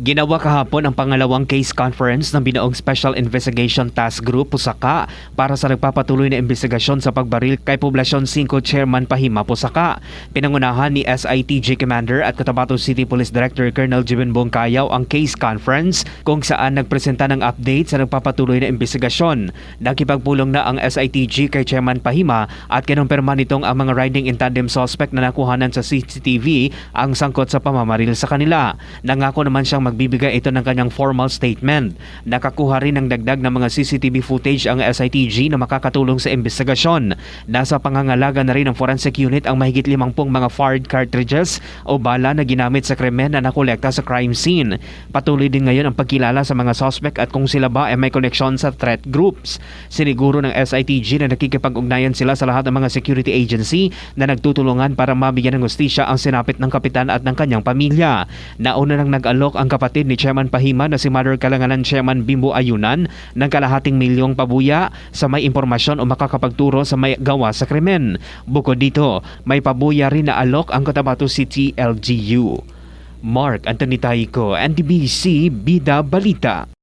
Ginawa kahapon ang pangalawang case conference ng Binaong Special Investigation Task Group Pusaka para sa nagpapatuloy na investigasyon sa pagbaril kay Poblasyon 5 Chairman Pahima Pusaka. Pinangunahan ni SITG Commander at Cotabato City Police Director Colonel Jibin Bongkayaw ang case conference kung saan nagpresenta ng update sa nagpapatuloy na investigasyon. Nakipagpulong na ang SITG kay Chairman Pahima at kinumpirma nitong ang mga riding in tandem suspect na nakuhanan sa CCTV ang sangkot sa pamamaril sa kanila. Nangako naman siyang magbibigay ito ng kanyang formal statement. Nakakuha rin ng dagdag ng mga CCTV footage ang SITG na makakatulong sa investigasyon. Nasa pangangalaga na rin ng forensic unit ang mahigit limampung mga fired cartridges o bala na ginamit sa krimen na nakolekta sa crime scene. Patuloy din ngayon ang pagkilala sa mga suspect at kung sila ba ay may koneksyon sa threat groups. Siniguro ng SITG na nakikipag-ugnayan sila sa lahat ng mga security agency na nagtutulungan para mabigyan ng hustisya ang sinapit ng kapitan at ng kanyang pamilya. Nauna nang nag-alok ang kapatid ni Chairman Pahima na si Mother Kalanganan Chairman Bimbo Ayunan ng kalahating milyong pabuya sa may impormasyon o makakapagturo sa may gawa sa krimen. Bukod dito, may pabuya rin na alok ang Cotabato City LGU. Mark Anthony Taico, NDBC Bida Balita.